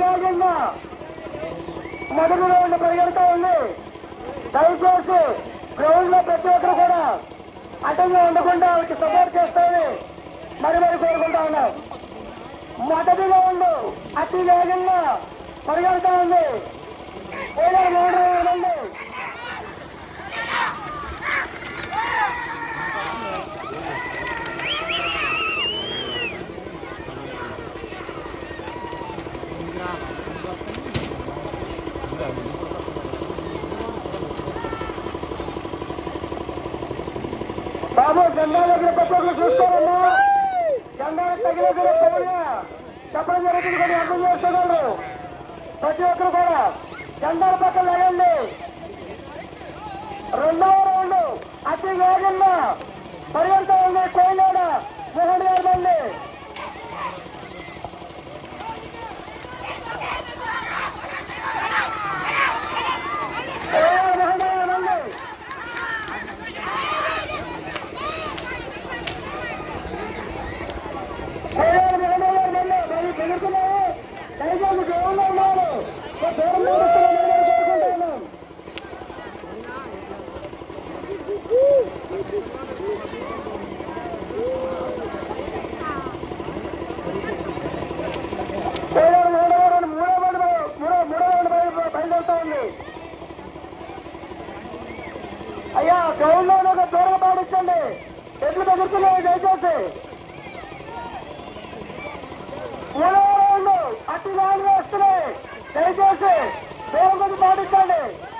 కాకుండా మొదటి రౌండ్ పరిగెడతా ఉంది. దయచేసి గ్రౌండ్లో ప్రతి ఒక్కరు కూడా అటంగా ఉండకుండా వాళ్ళకి సపోర్ట్ చేస్తామని మరి మరి కోరుకుంటా ఉన్నాం. మొదటి అతి వేగంగా పరిగెడతా ఉంది. బాబు జెండా దగ్గర పక్కకు చూస్తారమ్మా జెండా తగిన పౌడిగా చెప్పడం జరుగుతుంది కొన్ని అర్థం చేసుకోగలరు. ప్రతి ఒక్కరు కూడా జెండాల పక్కన లేదండి అయ్యా ఒక దూరం పాటించండి. ఎట్లు తగ్గుతున్నాయి దయచేసి. మూడవ అతి నాలుగు వస్తున్నాయి. దయచేసి దూరం కొంచెం పాటించండి.